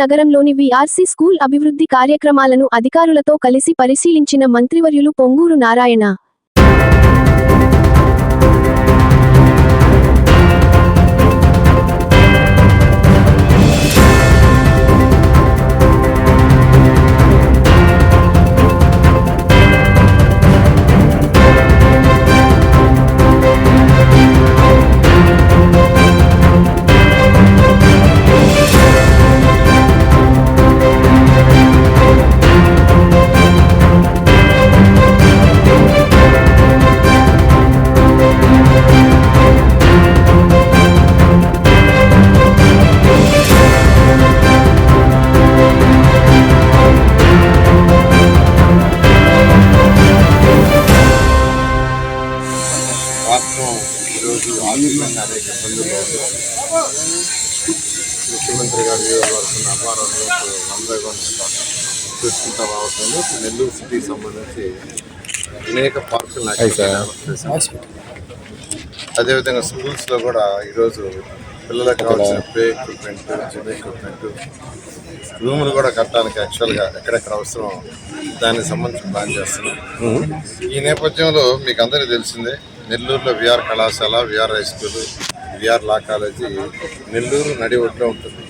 నగరంలోని VRC school అభివృద్ధి కార్యక్రమాలను అధికారులతో కలిసి పరిశీలించిన మంత్రివర్యులు పొంగూరు నారాయణ. ఈరోజు అనేక ముఖ్యమంత్రి గారు నియోజకవర్గం అపారాలు వన్ చూసుకుంటా రావటంలో నెల్లూరు సిటీకి సంబంధించి అనేక పార్కులు అదేవిధంగా స్కూల్స్లో కూడా ఈరోజు పిల్లలకు కావాల్సిన ప్లే ఎక్విప్మెంట్ జిమ్ ఎక్విప్మెంట్ రూములు కూడా కట్టడానికి యాక్చువల్గా ఎక్కడెక్కడ అవసరం దానికి సంబంధించి ప్లాన్ చేస్తున్నాం. ఈ నేపథ్యంలో మీకు అందరికీ తెలిసిందే నెల్లూరులో విఆర్ కళాశాల VR high school VR law college Nellore నడి ఒడ్లో ఉంటుంది.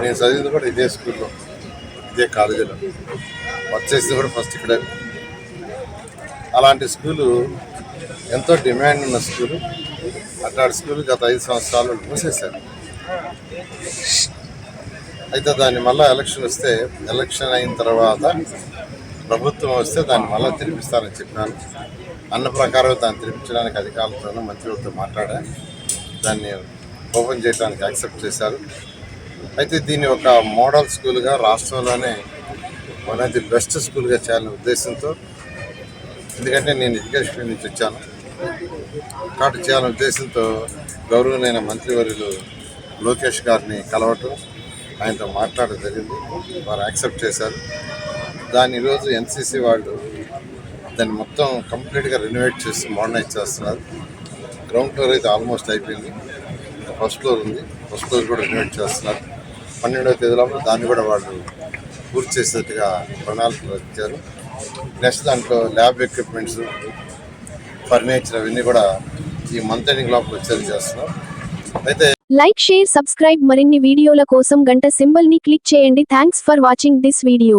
నేను చదివింది కూడా ఇదే స్కూల్లో ఇదే కాలేజీలో. వచ్చేసింది కూడా ఫస్ట్ ఇక్కడే. అలాంటి స్కూలు ఎంతో డిమాండ్ ఉన్న స్కూలు. అట్లాంటి స్కూల్ గత ఐదు సంవత్సరాలు మూసేశారు. అయితే దాన్ని మళ్ళీ ఎలక్షన్ వస్తే ఎలక్షన్ అయిన తర్వాత ప్రభుత్వం వస్తే దాన్ని మళ్ళీ తిరిపిస్తారని చెప్పాను. అన్న ప్రకారం దాన్ని తిరిపించడానికి అధికారులతో మంత్రులతో మాట్లాడా. దాన్ని ఓపెన్ చేయడానికి యాక్సెప్ట్ చేశారు. అయితే దీన్ని ఒక మోడల్ స్కూల్గా రాష్ట్రంలోనే వన్ ఆఫ్ ది బెస్ట్ స్కూల్గా చేయాలనే ఉద్దేశంతో ఎందుకంటే నేను ఎడ్యుకేషన్ నుంచి వచ్చాను. కాబట్టి చేయాలనే ఉద్దేశంతో గౌరవనైన మంత్రివర్యులు లోకేష్ గారిని కలవటం ఆయనతో మాట్లాడడం జరిగింది. వారు యాక్సెప్ట్ చేశారు. దాన్ని ఈరోజు ఎన్సీసీ వాళ్ళు దాన్ని మొత్తం కంప్లీట్గా రెనోవేట్ చేసి మోడర్నైజ్ చేస్తున్నారు. గ్రౌండ్ ఫ్లోర్ అయితే ఆల్మోస్ట్ అయిపోయింది. ఫస్ట్ ఫ్లోర్ ఉంది. ఫస్ట్ ఫ్లోర్ కూడా రెనోవేట్ చేస్తున్నారు. పన్నెండవ తేదీలో దాన్ని కూడా వాళ్ళు పూర్తి చేసేట్టుగా ప్రణాళికలు ఇచ్చారు నెక్స్ట్ దాంట్లో ల్యాబ్ ఎక్విప్మెంట్స్ ఫర్నిచర్ అవన్నీ కూడా ఈ మంత్ ఎండింగ్ లోపల వచ్చేది చేస్తున్నాం అయితే లైక్ షేర్ సబ్స్క్రైబ్ మరిన్ని వీడియోల కోసం గంట సింబల్ని క్లిక్ చేయండి. Thanks for watching this video